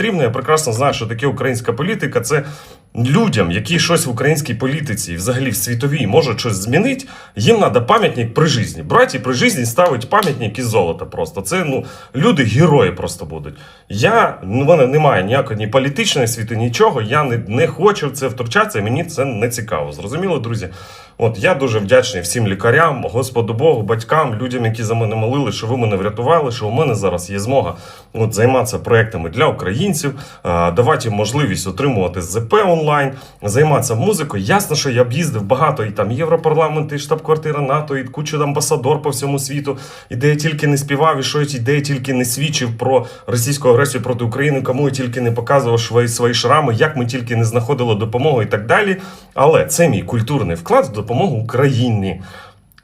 потрібно. Я прекрасно знаю, що таке українська політика. Це людям, які щось в українській політиці взагалі в світовій можуть щось змінити. Їм треба пам'ятник при житті. Браті при житті ставить пам'ятник із золота. Просто це ну люди герої просто будуть. Я ну, в мене немає ніякої ні політичної світи, нічого. Я не, не хочу в це втручатися. і Мені це не цікаво. Зрозуміло, друзі. От я дуже вдячний всім лікарям, Господу Богу, батькам, людям, які за мене молили, що ви мене врятували, що у мене зараз є змога от, займатися проектами для українців, давати їм можливість отримувати ЗП онлайн, займатися музикою. Ясно, що я б їздив багато і там Європарламент, і штаб-квартира НАТО, і кучу амбасадор по всьому світу, і де я тільки не співав, і що я- де я тільки не свідчив про російську агресію проти України, кому я тільки не показував свої, свої шрами, як ми тільки не знаходили допомогу і так далі. Але це мій культурний вклад в допомогу Україні.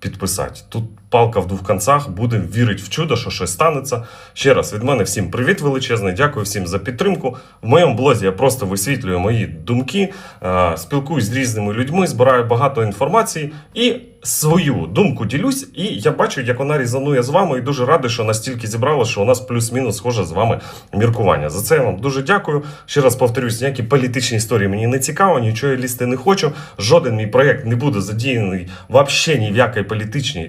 підписати. Тут палка в двох концах. Будемо вірити в чудо, що щось станеться. Ще раз від мене всім привіт величезний. Дякую всім за підтримку. В моєму блозі я просто висвітлюю мої думки, е, спілкуюсь з різними людьми, збираю багато інформації і свою думку ділюсь. І я бачу, як вона різанує з вами, і дуже радий, що настільки зібрало, що у нас плюс-мінус схоже з вами міркування. За це я вам дуже дякую. Ще раз повторюсь, ніякі політичні історії мені не цікаво, нічого я лізти не хочу. Жоден мій проєкт не буде задіяний взагалі ні в якій політичній